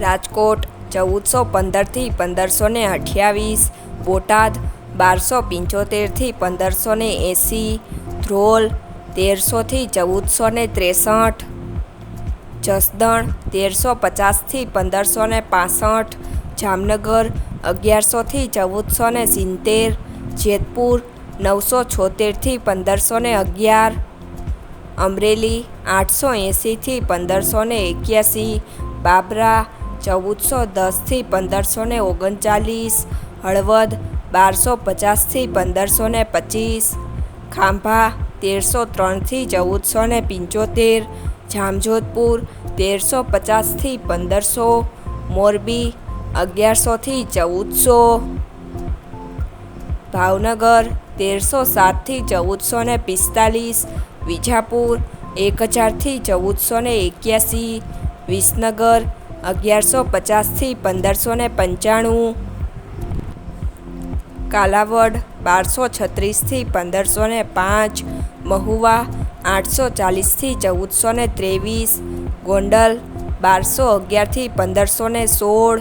રાજકોટ, ચૌદસો પંદરથી પંદરસો ને અઠ્યાવીસ, બોટાદ, બારસો પંચોતેરથી પંદરસો ને એંસી, ધ્રોલ, તેરસોથી ચૌદસો ને ત્રેસઠ, જસદણ, તેરસો પચાસથી પંદરસો ને પાસઠ, જામનગર, અગિયારસોથી ચૌદસો ને સિત્તેર, જેતપુર, નવસો છોતેરથી પંદરસો ને અગિયાર, અમરેલી, આઠસો એંસીથી પંદરસો ને એક્યાસી, બાબરા ચૌદસો દસથી પંદરસો ને ઓગણચાલીસ, હળવદ બારસો પચાસથી પંદરસો ને પચીસ, ખાંભા તેરસો ત્રણથી ચૌદસો ને પંચોતેર, જામજોધપુર તેરસો પચાસથી પંદરસો, મોરબી અગિયારસોથી ચૌદસો, ભાવનગર તેરસો સાતથી ચૌદસો ને પિસ્તાલીસ, વિજાપુર એક હજારથી ચૌદસો ને એક્યાસી, વિસનગર અગિયારસો પચાસથી પંદરસો ને પંચાણું. કાલાવડ બારસો છત્રીસથી પંદરસો ને પાંચ. મહુવા આઠસો ચાલીસથી ચૌદસો ને ત્રેવીસ. ગોંડલ બારસો અગિયારથી પંદરસો ને સોળ.